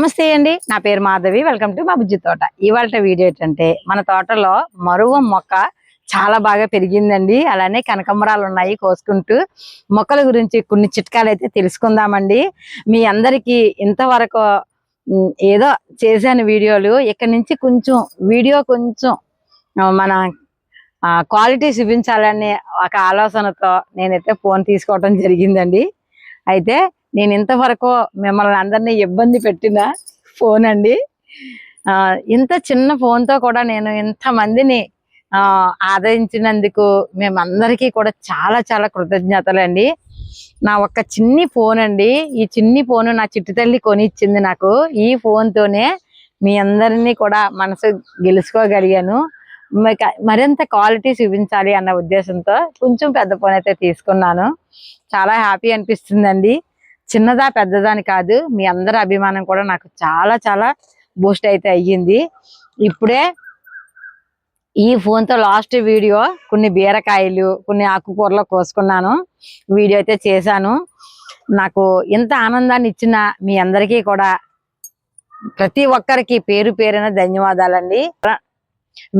నమస్తే అండి. నా పేరు మాధవి. వెల్కమ్ టు మా బుజ్జి తోట. ఇవాళ వీడియో ఏంటంటే మన తోటలో మరువ మొక్క చాలా బాగా పెరిగిందండి. అలానే కనకమరాలు ఉన్నాయి కోసుకుంటూ. మొక్కల గురించి కొన్ని చిట్కాలు అయితే తెలుసుకుందామండి. మీ అందరికీ ఇంతవరకు ఏదో చేశాను వీడియోలు. ఇక్కడ నుంచి కొంచెం వీడియో కొంచెం మన క్వాలిటీ చూపించాలనే ఒక ఆలోచనతో నేనైతే ఫోన్ తీసుకోవటం జరిగిందండి. అయితే నేను ఇంతవరకు మిమ్మల్ని అందరినీ ఇబ్బంది పెట్టిన ఫోన్ అండి. ఇంత చిన్న ఫోన్తో కూడా నేను ఇంతమందిని ఆదరించినందుకు మేమందరికీ కూడా చాలా చాలా కృతజ్ఞతలు అండి నా ఒక్క చిన్ని ఫోన్ అండి. ఈ చిన్ని ఫోన్ నా చిట్టి తల్లి కొని ఇచ్చింది నాకు. ఈ ఫోన్తోనే మీ అందరినీ కూడా మనసు గెలుచుకోగలిగాను. మీకు మరింత క్వాలిటీ చూపించాలి అన్న ఉద్దేశంతో కొంచెం పెద్ద ఫోన్ అయితే తీసుకున్నాను. చాలా హ్యాపీ అనిపిస్తుందండి. చిన్నదా పెద్దదాని కాదు. మీ అందరి అభిమానం కూడా నాకు చాలా చాలా బూస్ట్ అయితే అయ్యింది. ఇప్పుడే ఈ ఫోన్తో లాస్ట్ వీడియో కొన్ని బీరకాయలు కొన్ని ఆకుకూరలు కోసుకున్నాను. వీడియో అయితే చేశాను. నాకు ఎంత ఆనందాన్ని ఇచ్చిన మీ అందరికీ కూడా ప్రతి ఒక్కరికి పేరు పేరున ధన్యవాదాలండి.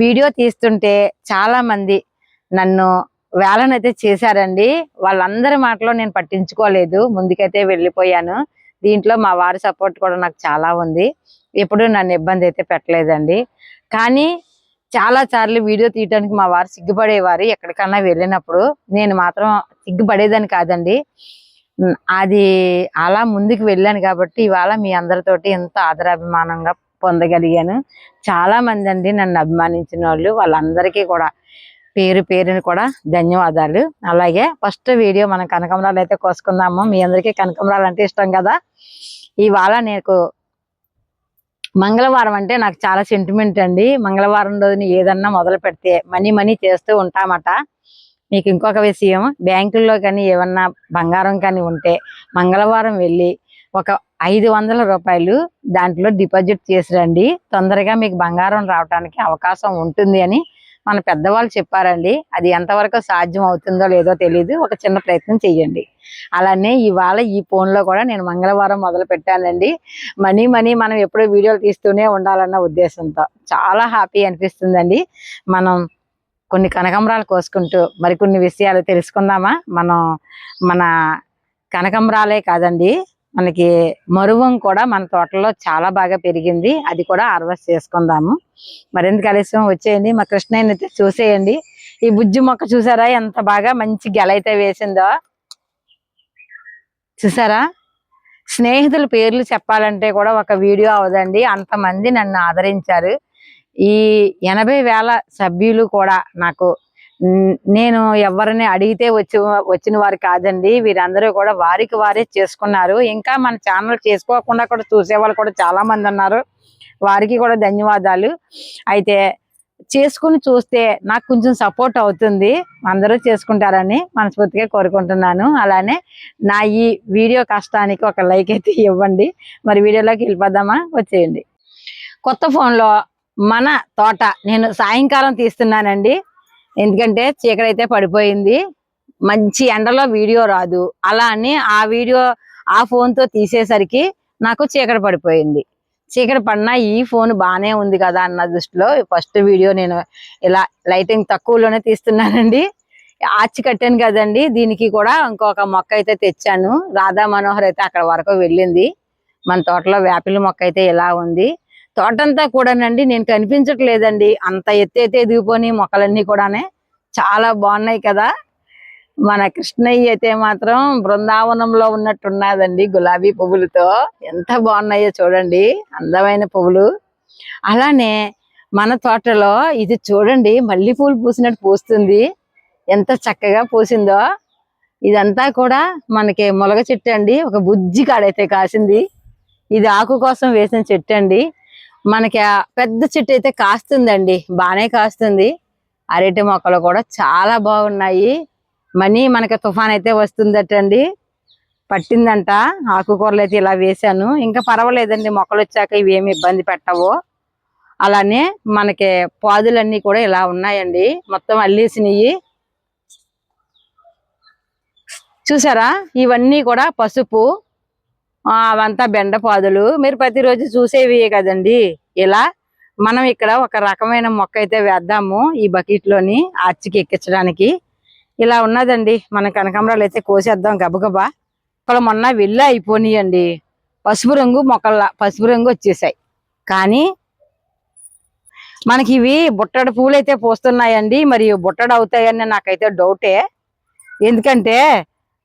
వీడియో తీస్తుంటే చాలామంది నన్ను వేలను వేలనైతే చేశారండి. వాళ్ళందరి మాటలో నేను పట్టించుకోలేదు. ముందుకైతే వెళ్ళిపోయాను. దీంట్లో మా వారి సపోర్ట్ కూడా నాకు చాలా ఉంది. ఎప్పుడు నన్ను ఇబ్బంది అయితే పెట్టలేదండి. కానీ చాలా సార్లు వీడియో తీయడానికి మా వారు సిగ్గుపడేవారు ఎక్కడికన్నా వెళ్ళినప్పుడు. నేను మాత్రం సిగ్గుపడేదని కాదండి. అది అలా ముందుకు వెళ్ళాను కాబట్టి ఇవాళ మీ అందరితోటి ఎంత ఆదరాభిమానంగా పొందగలిగాను. చాలా మంది అండి నన్ను అభిమానించిన వాళ్ళు. వాళ్ళందరికీ కూడా పేరు పేరుని కూడా ధన్యవాదాలు. అలాగే ఫస్ట్ వీడియో మనం కనకమరాలు అయితే కోసుకుందాము. మీ అందరికీ కనకమరాలు అంటే ఇష్టం కదా? ఇవాళ నీకు మంగళవారం అంటే నాకు చాలా సెంటిమెంట్ అండి. మంగళవారం రోజున ఏదన్నా మొదలు పెడితే మనీ మనీ చేస్తూ ఉంటామట. మీకు ఇంకొక విషయం బ్యాంకుల్లో కానీ ఏమన్నా బంగారం కానీ ఉంటే మంగళవారం వెళ్ళి ఒక ఐదు వందల రూపాయలు దాంట్లో డిపాజిట్ చేసి రండి. తొందరగా మీకు బంగారం రావడానికి అవకాశం ఉంటుంది అని మన పెద్దవాళ్ళు చెప్పారండి అది ఎంతవరకు సాధ్యం అవుతుందో లేదో తెలియదు ఒక చిన్న ప్రయత్నం చేయండి అలానే ఇవాళ ఈ ఫోన్లో కూడా నేను మంగళవారం మొదలు పెట్టానండి. మనీ మనీ మనం ఎప్పుడూ వీడియోలు తీస్తూనే ఉండాలన్న ఉద్దేశంతో. చాలా హ్యాపీ అనిపిస్తుందండి. మనం కొన్ని కనకంబరాలు కోసుకుంటూ మరికొన్ని విషయాలు తెలుసుకుందామా? మనం మన కనకంబరాలే కాదండి మనకి మరువం కూడా మన తోటలో చాలా బాగా పెరిగింది. అది కూడా హార్వెస్ట్ చేసుకుందాము. మరింత ఆలస్యం? వచ్చేయండి. మా కృష్ణయ్యని అయితే చూసేయండి. ఈ బుజ్జి మొక్క చూసారా? ఎంత బాగా మంచి గెలైతే వేసిందో. చూసారా? స్నేహితుల పేర్లు చెప్పాలంటే కూడా ఒక వీడియో అవదండి. అంతమంది నన్ను ఆదరించారు. ఈ ఎనభై వేల సభ్యులు కూడా నాకు నేను ఎవరిని అడిగితే వచ్చి వచ్చిన వారు కాదండి. వీరందరూ కూడా వారికి వారే చేసుకున్నారు. ఇంకా మన ఛానల్ చేసుకోకుండా కూడా చూసేవాళ్ళు కూడా చాలా మంది ఉన్నారు. వారికి కూడా ధన్యవాదాలు. అయితే చేసుకుని చూస్తే నాకు కొంచెం సపోర్ట్ అవుతుంది. అందరూ చేసుకుంటారని మనస్ఫూర్తిగా కోరుకుంటున్నాను. అలానే నా ఈ వీడియో కష్టానికి ఒక లైక్ అయితే ఇవ్వండి. మరి వీడియోలోకి వెళ్ళిపోదామా? వచ్చేయండి. కొత్త ఫోన్లో మన తోట నేను సాయంకాలం తీస్తున్నానండి. ఎందుకంటే చీకడైతే పడిపోయింది. మంచి ఎండలో వీడియో రాదు. అలా అని ఆ వీడియో ఆ ఫోన్తో తో తీసేసరికి నాకు చీకటి పడిపోయింది. చీకటి పడినా ఈ ఫోన్ బాగానే ఉంది కదా అన్న దృష్టిలో ఫస్ట్ వీడియో నేను ఇలా లైటింగ్ తక్కువలోనే తీస్తున్నానండి. ఆర్చి కట్టాను కదండి. దీనికి కూడా ఇంకొక మొక్క అయితే తెచ్చాను. రాధా మనోహర్ అయితే అక్కడ వరకు వెళ్ళింది. మన తోటలో వేపిల మొక్క అయితే ఇలా ఉంది. తోటంతా కూడానండి నేను కనిపించట్లేదండి. అంత ఎత్తైతే అయితే ఎదిగిపోయి మొక్కలన్నీ కూడానే. చాలా బాగున్నాయి కదా. మన కృష్ణయ్య అయితే మాత్రం బృందావనంలో ఉన్నట్టున్నదండి గులాబీ పువ్వులతో. ఎంత బాగున్నాయో చూడండి అందమైన పువ్వులు. అలానే మన తోటలో ఇది చూడండి మల్లె పూలు పూసినట్టు పూస్తుంది. ఎంత చక్కగా పూసిందో. ఇదంతా కూడా మనకి మొలగ చెట్టు అండి. ఒక బుజ్జి కాడైతే కాసింది. ఇది ఆకు కోసం వేసిన చెట్టు అండి. మనకి ఆ పెద్ద చెట్టు అయితే కాస్తుందండి. బాగానే కాస్తుంది. అరటి మొక్కలు కూడా చాలా బాగున్నాయి. మనీ మనకి తుఫాన్ అయితే వస్తుందటండి. పట్టిందంట. ఆకుకూరలు అయితే ఇలా వేశాను. ఇంకా పర్వాలేదండి. మొక్కలు వచ్చాక ఇవి ఏమి ఇబ్బంది పెట్టవు. అలానే మనకి పాదులన్నీ కూడా ఇలా ఉన్నాయండి. మొత్తం అల్లేసినవి చూసారా? ఇవన్నీ కూడా పసుపు అవంతా బెండ పాదులు మీరు ప్రతిరోజు చూసేవి కదండి. ఇలా మనం ఇక్కడ ఒక రకమైన మొక్క అయితే వేద్దాము ఈ బకెట్లోని ఆర్చికి ఎక్కించడానికి. ఇలా ఉన్నదండి. మన కనకాంబరాలు అయితే కోసేద్దాం గబగబా. ఇక్కడ మొన్న వెళ్ళి అయిపోయినాయండి. పసుపు రంగు మొక్కల పసుపు రంగు వచ్చేసాయి. కానీ మనకి ఇవి బుట్టడు పూలు అయితే పోస్తున్నాయండి. మరి బుట్టడు అవుతాయని నాకైతే డౌటే ఎందుకంటే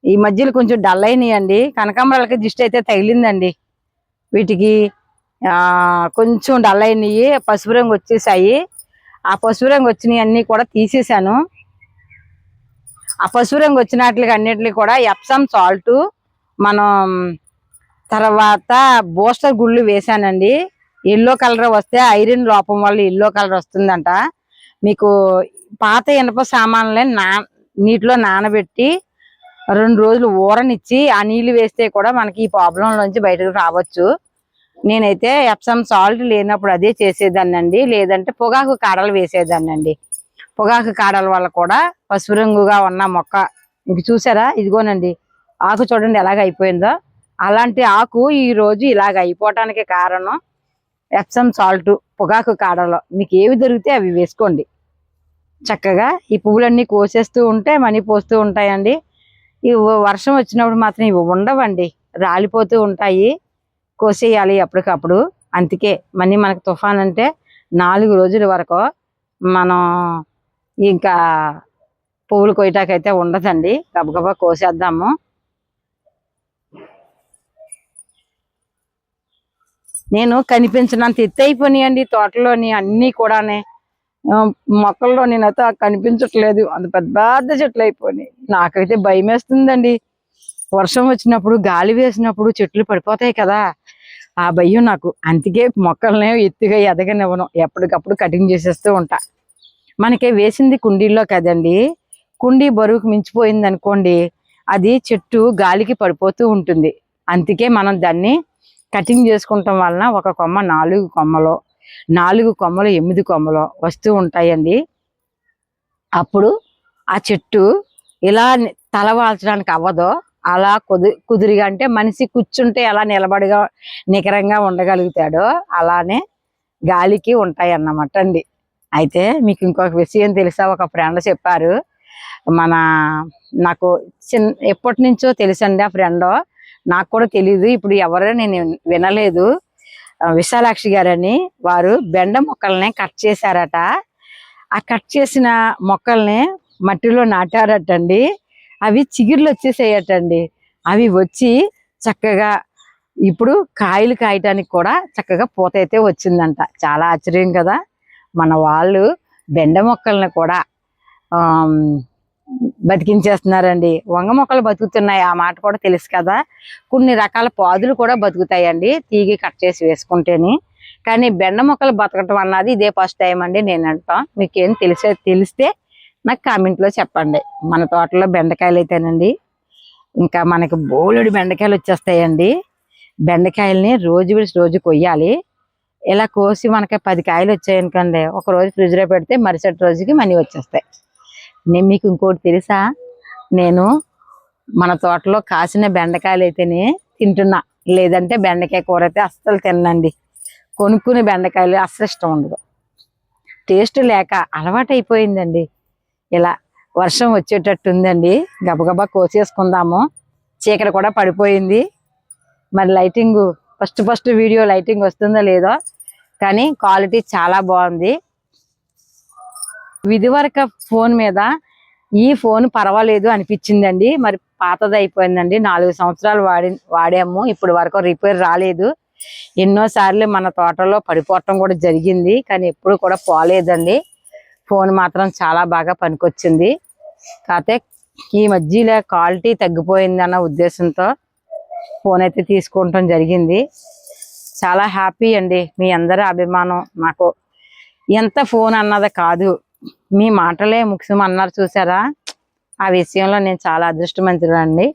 ఈ మధ్యలో కొంచెం డల్ అయినాయండి. కనకాంబరాలకి దిష్టి అయితే తగిలిందండి. వీటికి కొంచెం డల్ అయినాయి. పసుపు రంగు వచ్చేసాయి. ఆ పసుపు రంగు వచ్చినవి అన్నీ కూడా తీసేసాను. ఆ పసుపు రంగు వచ్చినట్లకి అన్నిటికి కూడా ఎప్సమ్ సాల్ట్ మనం తర్వాత బూస్టర్ గుళ్ళు వేసానండి ఎల్లో కలర్ వస్తే ఐరన్ లోపం వల్ల ఎల్లో కలర్ వస్తుందంట. మీకు పాత ఇనప సామాన్లని నా నీటిలో నానబెట్టి రెండు రోజులు ఊరనిచ్చి ఆ నీళ్ళు వేస్తే కూడా మనకి ఈ ప్రాబ్లం నుంచి బయటకు రావచ్చు. నేనైతే ఎప్సమ్ సాల్ట్ లేనప్పుడు అదే చేసేదాన్నండి. లేదంటే పొగాకు కాడలు వేసేదాన్నండి. పొగాకు కాడల వల్ల కూడా పసుపు రంగుగా ఉన్న మొక్క ఇంక చూసారా? ఇదిగోనండి ఆకు చూడండి ఎలాగ అయిపోయిందో. అలాంటి ఆకు ఈ రోజు ఇలాగ అయిపోవటానికి కారణం ఎప్సమ్ సాల్ట్ పొగాకు కాడలో. మీకు ఏవి దొరికితే అవి వేసుకోండి. చక్కగా ఈ పువ్వులన్నీ కోసేస్తూ ఉంటే మనీ పోస్తూ ఉంటాయండి. ఈ వర్షం వచ్చినప్పుడు మాత్రం ఇవి ఉండవండి. రాలిపోతూ ఉంటాయి. కోసేయాలి అప్పటికప్పుడు. అందుకే మనీ మనకు తుఫాన్ అంటే నాలుగు రోజుల వరకు మనం ఇంకా పువ్వులు కొయ్యటాకైతే ఉండదండి. గబగబా కోసేద్దాము. నేను కనిపించినంత ఎత్తు అయిపోయినాయండి తోటలోని అన్నీ కూడానే. మొక్కల్లో నేనైతే కనిపించట్లేదు. అంత పెద్ద పెద్ద చెట్లు అయిపోయినాయి. నాకైతే భయం వేస్తుందండి. వర్షం వచ్చినప్పుడు గాలి వేసినప్పుడు చెట్లు పడిపోతాయి కదా. ఆ భయం నాకు. అందుకే మొక్కల్ని ఎత్తుగా ఎదగనివ్వను. ఎప్పటికప్పుడు కటింగ్ చేసేస్తూ ఉంటా. మనకి వేసింది కుండీల్లో కదండి. కుండీ బరువుకు మించిపోయింది అనుకోండి అది చెట్టు గాలికి పడిపోతూ ఉంటుంది. అందుకే మనం దాన్ని కటింగ్ చేసుకుంటాం వలన ఒక కొమ్మ నాలుగు కొమ్మలు నాలుగు కొమ్మలు ఎనిమిది కొమ్మలు వస్తూ ఉంటాయండి. అప్పుడు ఆ చెట్టు ఇలా తల వాల్చడానికి అవ్వదో అలా కుది కుదిరిగా అంటే మనిషి కూర్చుంటే ఎలా నిలబడిగా నికరంగా ఉండగలుగుతాడో అలానే గాలికి ఉంటాయి అన్నమాట అండి. అయితే మీకు ఇంకొక విషయం తెలుసా? ఒక ఫ్రెండ్ చెప్పారు. మన నాకు చిన్న ఎప్పటి నుంచో తెలుసండి ఆ ఫ్రెండ్. నాకు కూడా తెలియదు ఇప్పుడు ఎవరో నేను వినలేదు. విశాలాక్షి గారని వారు బెండ మొక్కల్ని కట్ చేశారట. ఆ కట్ చేసిన మొక్కల్ని మట్టిలో నాటారటండి. అవి చిగుర్లు వచ్చేసేయటండి. అవి వచ్చి చక్కగా ఇప్పుడు కాయలు కాయటానికి కూడా చక్కగా పూత అయితే వచ్చిందంట. చాలా ఆశ్చర్యం కదా. మన వాళ్ళు బెండ మొక్కల్ని కూడా బతికించేస్తున్నారండి. వంగ మొక్కలు బతుకుతున్నాయి. ఆ మాట కూడా తెలుసు కదా. కొన్ని రకాల పాదులు కూడా బతుకుతాయండి. తీగి కట్ చేసి వేసుకుంటేని. కానీ బెండ మొక్కలు బతకటం అన్నది ఇదే ఫస్ట్ టైం అండి నేను అంటాం. మీకేం తెలిసే తెలిస్తే నాకు కామెంట్లో చెప్పండి. మన తోటలో బెండకాయలు అయితేనండి. ఇంకా మనకి బోలెడు బెండకాయలు వచ్చేస్తాయండి. బెండకాయలని రోజు విడిచి రోజు కొయ్యాలి. ఇలా కోసి మనకి పది కాయలు వచ్చాయనుకోండి. ఒక రోజు ఫ్రిడ్జ్లో పెడితే మరుసటి రోజుకి మనీ వచ్చేస్తాయి. నేను మీకు ఇంకోటి తెలుసా? నేను మన తోటలో కాసిన బెండకాయలు అయితేనే తింటున్నా. లేదంటే బెండకాయ కూర అయితే అస్సలు తినండి కొనుక్కునే బెండకాయలు అస్సలు ఇష్టం ఉండదు. టేస్ట్ లేక అలవాటైపోయిందండి. ఇలా వర్షం వచ్చేటట్టు ఉందండి. గబగబా కోసేసుకుందాము. చీకటి కూడా పడిపోయింది. మరి lighting first first video lighting వస్తుందో లేదో కానీ క్వాలిటీ చాలా బాగుంది. ఇదివరకు ఫోన్ మీద ఈ ఫోన్ పర్వాలేదు అనిపించిందండి. మరి పాతది అయిపోయిందండి. నాలుగు సంవత్సరాలు వాడి వాడాము. ఇప్పుడు వరకు రిపేర్ రాలేదు. ఎన్నోసార్లు మన తోటలో పడిపోవటం కూడా జరిగింది. కానీ ఎప్పుడు కూడా పోలేదండి. ఫోన్ మాత్రం చాలా బాగా పనికొచ్చింది. కాకపోతే ఈ మధ్యలో క్వాలిటీ తగ్గిపోయింది అన్న ఉద్దేశంతో ఫోన్ అయితే తీసుకోవటం జరిగింది. చాలా హ్యాపీ అండి. మీ అందరి అభిమానం నాకు ఎంత ఫోన్ అన్నది కాదు. మీ మాటలే ముఖ్యం అన్నారు చూసారా? ఆ విషయంలో నేను చాలా అదృష్టవంతుడండి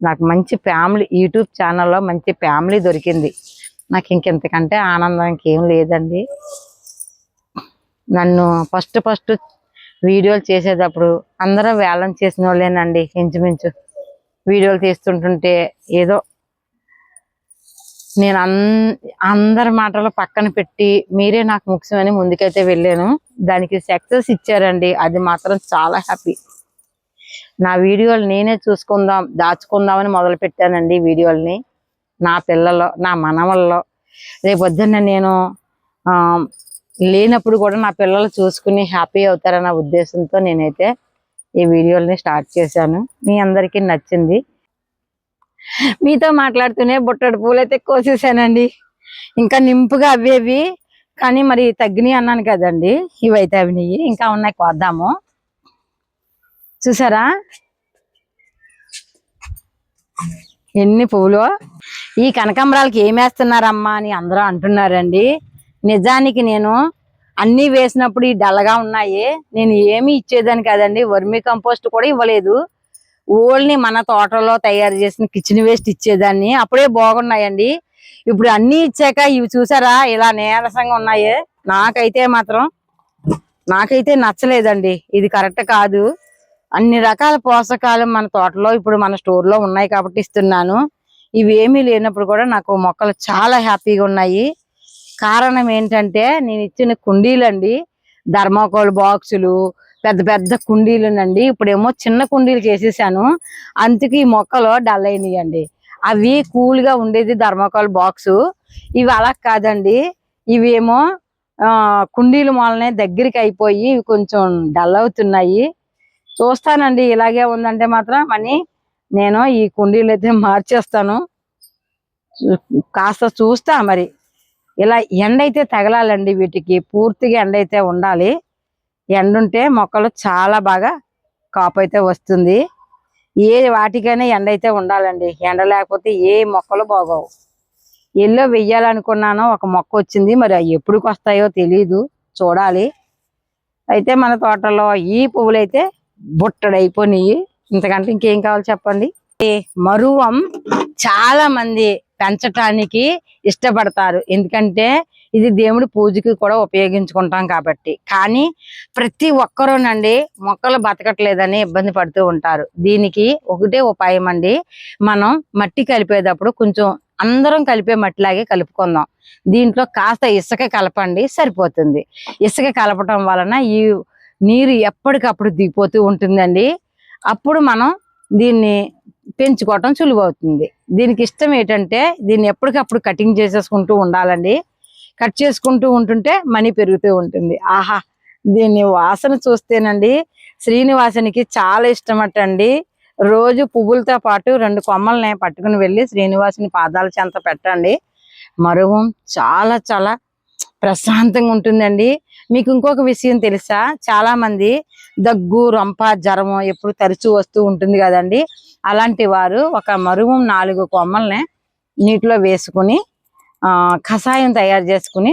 నాకు మంచి ఫ్యామిలీ యూట్యూబ్ ఛానల్లో మంచి ఫ్యామిలీ దొరికింది. నాకు ఇంకెంతకంటే ఆనందం ఇంకేం లేదండి. నన్ను ఫస్ట్ ఫస్ట్ వీడియోలు చేసేటప్పుడు అందరూ వేలం చేసిన వాళ్ళేనండి ఇంచుమించు. వీడియోలు తీస్తుంటుంటే ఏదో నేను అన్ అందరి మాటలు పక్కన పెట్టి మీరే నాకు ముఖ్యమని ముందుకైతే వెళ్ళాను. దానికి సక్సెస్ ఇచ్చారండి. అది మాత్రం చాలా హ్యాపీ. నా వీడియోలు నేనే చూసుకుందాం దాచుకుందామని మొదలు పెట్టానండి వీడియోలని. నా పిల్లలు నా మనవల్లో రేపొద్దున్న నేను లేనప్పుడు కూడా నా పిల్లలు చూసుకుని హ్యాపీ అవుతారన్న ఉద్దేశంతో నేనైతే ఈ వీడియోలని స్టార్ట్ చేశాను. మీ అందరికీ నచ్చింది. మీతో మాట్లాడుతూనే బుట్టడు పూలు అయితే కోసేసానండి. ఇంకా నింపుగా అవేవి కానీ మరి తగ్గినాయి అన్నాను కదండి. ఇవైతే అవినాయి ఇంకా ఉన్నాయి కోద్దాము. చూసారా? ఎన్ని పువ్వులు ఈ కనకాంబరాలకి ఏమేస్తున్నారమ్మా అని అందరూ అంటున్నారండి. నిజానికి నేను అన్ని వేసినప్పుడు ఈ డల్లగా ఉన్నాయి. నేను ఏమి ఇచ్చేదాన్ని కాదండి. వర్మి కంపోస్ట్ కూడా ఇవ్వలేదు. ఓన్లీ మన తోటలో తయారు చేసిన కిచెన్ వేస్ట్ ఇచ్చేదాన్ని. అప్పుడే బాగున్నాయండి. ఇప్పుడు అన్ని ఇచ్చాక ఇవి చూసారా? ఇలా నీరసంగా ఉన్నాయి. నాకైతే మాత్రం నాకైతే నచ్చలేదండి. ఇది కరెక్ట్ కాదు. అన్ని రకాల పోషకాలు మన తోటలో ఇప్పుడు మన స్టోర్లో ఉన్నాయి కాబట్టి ఇస్తున్నాను. ఇవి ఏమీ లేనప్పుడు కూడా నాకు మొక్కలు చాలా హ్యాపీగా ఉన్నాయి. కారణం ఏంటంటే నేను ఇచ్చిన కుండీలండి. ధర్మాకోల్ బాక్సులు పెద్ద పెద్ద కుండీలునండి. ఇప్పుడేమో చిన్న కుండీలు చేసేసాను. అందుకు ఈ మొక్కలు డల్ అయినాయండి. అవి కూల్గా ఉండేది ధర్మకాల్ బాక్స్. ఇవి అలా కాదండి. ఇవి ఏమో కుండీలు మొలనే దగ్గరికి అయిపోయి ఇవి కొంచెం డల్ అవుతున్నాయి. చూస్తానండి ఇలాగే ఉందంటే మాత్రం మనీ నేను ఈ కుండీలు అయితే మార్చేస్తాను. కాస్త చూస్తా మరి. ఇలా ఎండ అయితే తగలాలండి వీటికి. పూర్తిగా ఎండ అయితే ఉండాలి. ఎండ ఉంటే మొక్కలు చాలా బాగా కాపు అయితే వస్తుంది. ఏ వాటికైనా ఎండ అయితే ఉండాలండి. ఎండ లేకపోతే ఏ మొక్కలు బాగోవు. ఎల్లో వెయ్యాలనుకున్నాను ఒక మొక్క వచ్చింది. మరి అవి ఎప్పుడుకి వస్తాయో తెలియదు చూడాలి. అయితే మన తోటలో ఈ పువ్వులు అయితే బుట్టడైపోయినాయి ఇంతకంటే ఇంకేం కావాలి చెప్పండి? మరువం చాలా మంది పెంచటానికి ఇష్టపడతారు. ఎందుకంటే ఇది దేవుడి పూజకి కూడా ఉపయోగించుకుంటాం కాబట్టి. కానీ ప్రతి ఒక్కరూనండి మొక్కలు బతకట్లేదని ఇబ్బంది పడుతూ ఉంటారు. దీనికి ఒకటే ఉపాయం అండి మనం మట్టి కలిపేటప్పుడు కొంచెం అందరం కలిపే మట్టిలాగే కలుపుకుందాం. దీంట్లో కాస్త ఇసుక కలపండి సరిపోతుంది. ఇసుక కలపటం వలన ఈ నీరు ఎప్పటికప్పుడు దిగిపోతూ ఉంటుందండి. అప్పుడు మనం దీన్ని పెంచుకోవటం సులువవుతుంది. దీనికి ఇష్టం ఏంటంటే దీన్ని ఎప్పటికప్పుడు కటింగ్ చేసేసుకుంటూ ఉండాలండి. కట్ చేసుకుంటూ ఉంటుంటే మనీ పెరుగుతూ ఉంటుంది. ఆహా దీన్ని వాసన చూస్తేనండి శ్రీనివాసునికి చాలా ఇష్టమటండి రోజు పువ్వులతో పాటు రెండు కొమ్మల్ని పట్టుకుని వెళ్ళి శ్రీనివాసుని పాదాల చెంత పెట్టండి. మరువం చాలా చాలా ప్రశాంతంగా ఉంటుందండి. మీకు ఇంకొక విషయం తెలుసా? చాలా మంది దగ్గు రొంప జ్వరము ఎప్పుడు తరచూ వస్తూ ఉంటుంది కదండి. అలాంటి వారు ఒక మరువం నాలుగు కొమ్మల్ని నీటిలో వేసుకుని కషాయం తయారు చేసుకుని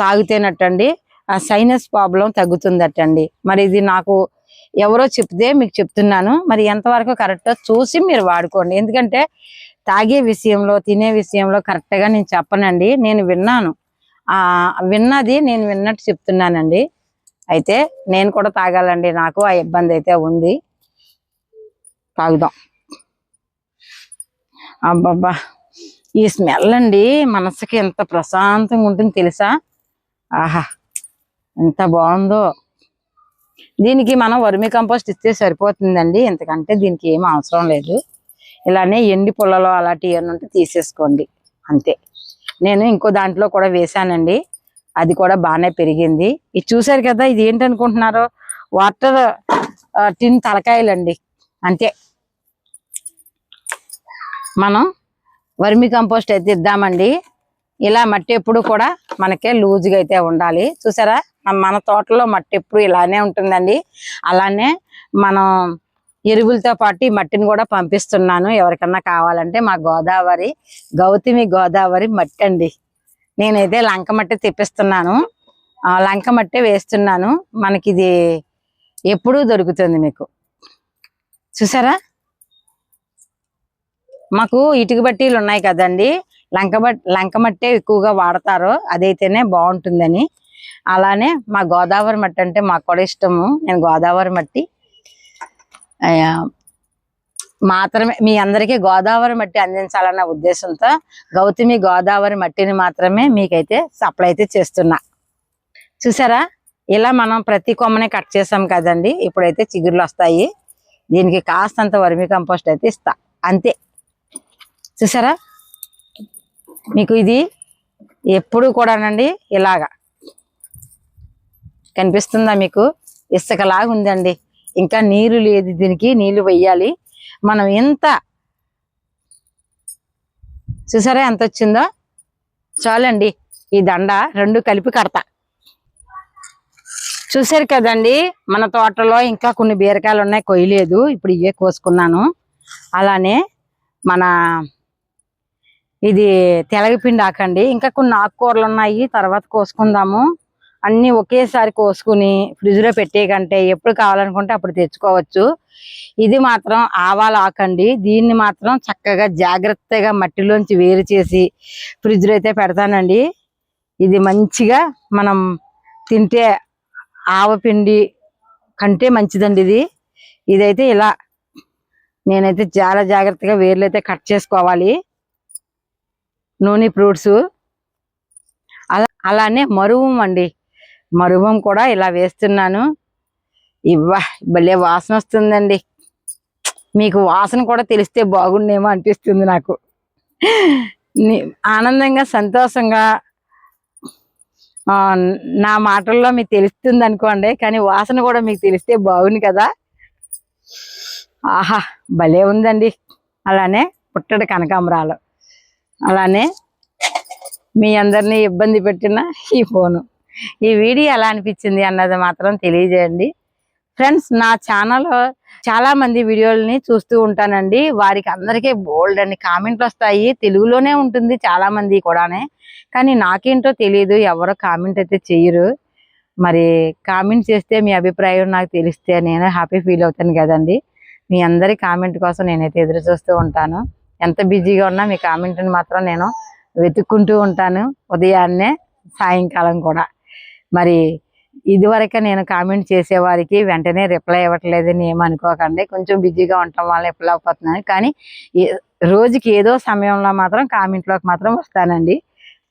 తాగితేనట్టండి ఆ సైనస్ ప్రాబ్లం తగ్గుతుందటండి. మరి ఇది నాకు ఎవరో చెప్తే మీకు చెప్తున్నాను. మరి ఎంతవరకు కరెక్టో చూసి మీరు వాడుకోండి. ఎందుకంటే తాగే విషయంలో తినే విషయంలో కరెక్ట్గా నేను చెప్పనండి. నేను విన్నాను. విన్నది నేను విన్నట్టు చెప్తున్నానండి. అయితే నేను కూడా తాగాలండి. నాకు ఆ ఇబ్బంది అయితే ఉంది. తాగుదాం. అబ్బబ్బా! ఈ స్మెల్ అండి మనసుకి ఎంత ప్రశాంతంగా ఉంటుంది తెలుసా? ఆహా ఎంత బాగుందో. దీనికి మనం వర్మీ కంపోస్ట్ ఇస్తే సరిపోతుందండి. ఎందుకంటే దీనికి ఏం అవసరం లేదు. ఇలానే ఎండి పుల్లలో అలాంటివి ఏమైనా ఉంటే తీసేసుకోండి. అంతే. నేను ఇంకో దాంట్లో కూడా వేసానండి అది కూడా బాగానే పెరిగింది. ఇది చూసారు కదా ఇది ఏంటనుకుంటున్నారు? వాటర్ టిన్ తలకాయలండి. అంతే. మనం వర్మి కంపోస్ట్ అయితే ఇద్దామండి. ఇలా మట్టి ఎప్పుడు కూడా మనకే లూజ్గా అయితే ఉండాలి. చూసారా? మన- మన తోటలో మట్టి ఎప్పుడు ఇలానే ఉంటుందండి. అలానే మనం ఎరువులతో పాటు ఈ మట్టిని కూడా పంపిస్తున్నాను. ఎవరికన్నా కావాలంటే మా గోదావరి గౌతమి గోదావరి మట్టి అండి. నేనైతే లంక మట్టి తెప్పిస్తున్నాను. లంక మట్టి వేస్తున్నాను. మనకి ఇది ఎప్పుడూ దొరుకుతుంది మీకు. చూసారా? మాకు ఇటుక బట్టీలు ఉన్నాయి కదండి. లంక లంక మట్టే ఎక్కువగా వాడతారు. అదైతేనే బాగుంటుందని. అలానే మా గోదావరి మట్టి అంటే మాకు కూడా ఇష్టము. నేను గోదావరి మట్టి. మాత్రమే మీ అందరికీ గోదావరి మట్టి అందించాలన్న ఉద్దేశంతో గౌతమి గోదావరి మట్టిని మాత్రమే మీకైతే సప్లై అయితే చేస్తున్నా. చూసారా? ఇలా మనం ప్రతి కొమ్మని కట్ చేసాం కదండి. ఇప్పుడైతే చిగుర్లు వస్తాయి. దీనికి కాస్తంత వర్మి కంపోస్ట్ అయితే ఇస్తా. అంతే. చూసారా? మీకు ఇది ఎప్పుడు కూడానండి ఇలాగా. కనిపిస్తుందా మీకు? ఇసుకలాగా ఉందండి. ఇంకా నీరు లేదు దీనికి నీళ్ళు వెయ్యాలి. మనం ఎంత చూసారా ఎంత వచ్చిందో? చాలండి. ఈ దండ రెండు కలిపి కడతా. చూసారు కదండి మన తోటలో ఇంకా కొన్ని బీరకాయలు ఉన్నాయి కొయ్యలేదు. ఇప్పుడు ఇవే కోసుకున్నాను. అలానే మన ఇది తెలగపిండి ఆకండి. ఇంకా కొన్ని ఆకుకూరలు ఉన్నాయి. తర్వాత కోసుకుందాము. అన్ని ఒకేసారి కోసుకుని ఫ్రిడ్జ్లో పెట్టేయకంటే ఎప్పుడు కావాలనుకుంటే అప్పుడు తెచ్చుకోవచ్చు. ఇది మాత్రం ఆవాలు ఆకండి. దీన్ని మాత్రం చక్కగా జాగ్రత్తగా మట్టిలోంచి వేరు చేసి ఫ్రిడ్జ్లో అయితే పెడతానండి. ఇది మంచిగా మనం తింటే ఆవపిండి కంటే మంచిదండి ఇది. ఇదైతే ఇలా నేనైతే చాలా జాగ్రత్తగా వేర్లు అయితే కట్ చేసుకోవాలి. నూనె ఫ్రూట్స్. అలా అలానే మరువం అండి. మరువం కూడా ఇలా వేస్తున్నాను. ఇవ్వ భలే వాసన వస్తుందండి. మీకు వాసన కూడా తెలిస్తే బాగుండేమో అనిపిస్తుంది నాకు. ఆనందంగా సంతోషంగా నా మాటల్లో మీకు తెలుస్తుంది అనుకోండి కానీ వాసన కూడా మీకు తెలిస్తే బాగుంది కదా. ఆహా భలే ఉందండి. అలానే పుట్టడు కనకాంబరాలు. అలానే మీ అందరినీ ఇబ్బంది పెట్టిన ఈ ఫోను. ఈ వీడియో ఎలా అనిపించింది అన్నది మాత్రం తెలియజేయండి. ఫ్రెండ్స్ నా ఛానల్లో చాలా మంది వీడియోలని చూస్తూ ఉంటానండి. వారికి అందరికీ బోల్డ్ అని కామెంట్లు వస్తాయి. తెలుగులోనే ఉంటుంది చాలా మంది కూడానే. కానీ నాకేంటో తెలియదు ఎవరో కామెంట్ అయితే చెయ్యరు మరి కామెంట్ చేస్తే మీ అభిప్రాయం నాకు తెలిస్తే నేను హ్యాపీ ఫీల్ అవుతాను కదండి. మీ అందరి కామెంట్ కోసం నేనైతే ఎదురు చూస్తూ ఉంటాను. ఎంత బిజీగా ఉన్నా మీ కామెంట్ని మాత్రం నేను వెతుక్కుంటూ ఉంటాను ఉదయాన్నే సాయంకాలం కూడా. మరి ఇదివరకే నేను కామెంట్ చేసేవారికి వెంటనే రిప్లై ఇవ్వట్లేదని ఏమనుకోకండి కొంచెం బిజీగా ఉండటం వల్ల రిప్లై కానీ రోజుకి ఏదో సమయంలో మాత్రం కామెంట్లోకి మాత్రం వస్తానండి.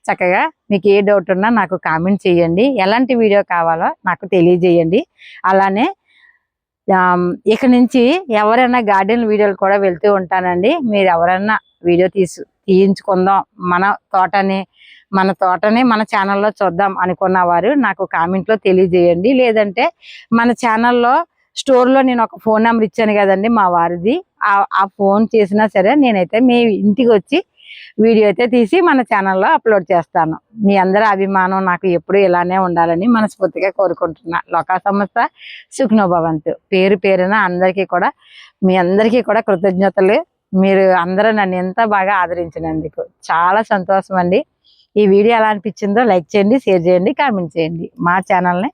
చక్కగా మీకు ఏ డౌట్ ఉన్నా నాకు కామెంట్ చేయండి. ఎలాంటి వీడియో కావాలో నాకు తెలియజేయండి. అలానే ఇక నుంచి ఎవరైనా గార్డెన్ వీడియోలు కూడా వెళ్తూ ఉంటానండి. మీరు ఎవరైనా వీడియో తీసు తీయించుకుందాం. మన తోటని మన తోటని మన ఛానల్లో చూద్దాం అనుకున్న వారు నాకు కామెంట్లో తెలియజేయండి. లేదంటే మన ఛానల్లో స్టోర్లో నేను ఒక ఫోన్ నెంబర్ ఇచ్చాను కదండి మా వారిది. ఆ- ఆ ఫోన్ చేసినా సరే నేనైతే మీ ఇంటికి వచ్చి వీడియో అయితే తీసి మన ఛానల్లో అప్లోడ్ చేస్తాను. మీ అందరి అభిమానం నాకు ఎప్పుడు ఇలానే ఉండాలని మనస్ఫూర్తిగా కోరుకుంటున్నా. లోకా సంస్థ సుఖ్నోభవంతు పేరు పేరున అందరికీ కూడా మీ అందరికీ కూడా కృతజ్ఞతలు. మీరు అందరూ నన్ను ఎంత బాగా ఆదరించినందుకు చాలా సంతోషం అండి. ఈ వీడియో ఎలా అనిపించిందో లైక్ చేయండి షేర్ చేయండి కామెంట్ చేయండి. మా ఛానల్ని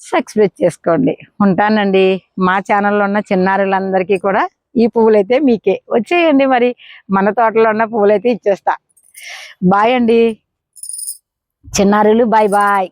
సబ్స్క్రైబ్ చేసుకోండి. ఉంటానండి. మా ఛానల్లో ఉన్న చిన్నారులందరికీ కూడా ఈ పువ్వులైతే మీకే. వచ్చేయండి మరి. మన తోటలో ఉన్న పువ్వులైతే ఇచ్చేస్తా. బాయ్ అండి. చిన్నారులు బాయ్ బాయ్.